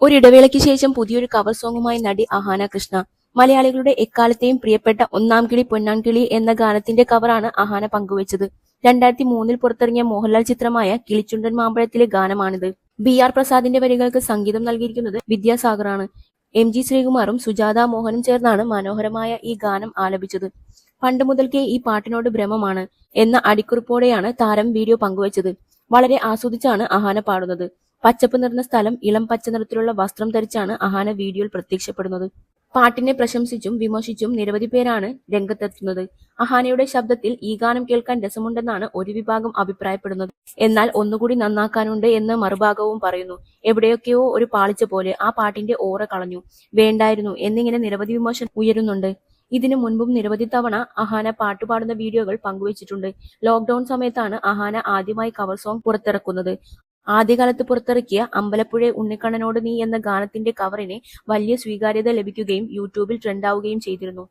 ഒരിടവേളയ്ക്ക് ശേഷം പുതിയൊരു കവർ സോങ്ങുമായി നടി അഹാന കൃഷ്ണ. മലയാളികളുടെ എക്കാലത്തെയും പ്രിയപ്പെട്ട ഒന്നാം കിളി പൊന്നാം കിളി എന്ന ഗാനത്തിന്റെ കവറാണ് അഹാന പങ്കുവച്ചത്. രണ്ടായിരത്തി മൂന്നിൽ പുറത്തിറങ്ങിയ മോഹൻലാൽ ചിത്രമായ കിളിച്ചുണ്ടൻ മാമ്പഴത്തിലെ ഗാനമാണിത്. ബി ആർ പ്രസാദിന്റെ വരികൾക്ക് സംഗീതം നൽകിയിരിക്കുന്നത് വിദ്യാസാഗറാണ്. എം ജി ശ്രീകുമാറും സുജാത മോഹനും ചേർന്നാണ് മനോഹരമായ ഈ ഗാനം ആലപിച്ചത്. പണ്ട് മുതൽക്കേ ഈ പാട്ടിനോട് ഭ്രമമാണ് എന്ന അടിക്കുറിപ്പോടെയാണ് താരം വീഡിയോ പങ്കുവച്ചത്. വളരെ ആസ്വദിച്ചാണ് അഹാന പാടുന്നത്. പച്ചപ്പ് നിറഞ്ഞ സ്ഥലം ഇളം പച്ച നിറത്തിലുള്ള വസ്ത്രം ധരിച്ചാണ് അഹാന വീഡിയോയിൽ പ്രത്യക്ഷപ്പെടുന്നത്. പാട്ടിനെ പ്രശംസിച്ചും വിമർശിച്ചും നിരവധി പേരാണ് രംഗത്തെത്തുന്നത്. അഹാനയുടെ ശബ്ദത്തിൽ ഈ ഗാനം കേൾക്കാൻ രസമുണ്ടെന്നാണ് ഒരു വിഭാഗം അഭിപ്രായപ്പെടുന്നത്. എന്നാൽ ഒന്നുകൂടി നന്നാക്കാനുണ്ട് എന്ന് മറുഭാഗവും പറയുന്നു. എവിടെയൊക്കെയോ ഒരു പാളിച്ച പോലെ ആ പാട്ടിന്റെ ഓറ കളഞ്ഞു. വേണ്ടായിരുന്നു എന്നിങ്ങനെ നിരവധി വിമർശനം ഉയരുന്നുണ്ട്. ഇതിനു മുൻപും നിരവധി തവണ അഹാന പാട്ടുപാടുന്ന വീഡിയോകൾ പങ്കുവച്ചിട്ടുണ്ട്. ലോക്ക്ഡൌൺ സമയത്താണ് അഹാന ആദ്യമായി കവർ സോങ് പുറത്തിറക്കുന്നത്. ആദ്യകാലത്ത് പുറത്തിറക്കിയ അമ്പലപ്പുഴ ഉണ്ണിക്കണ്ണനോട് നീ എന്ന ഗാനത്തിന്റെ കവറിന് വലിയ സ്വീകാര്യത ലഭിക്കുകയും യൂട്യൂബിൽ ട്രെൻഡാവുകയും ചെയ്തിരുന്നു.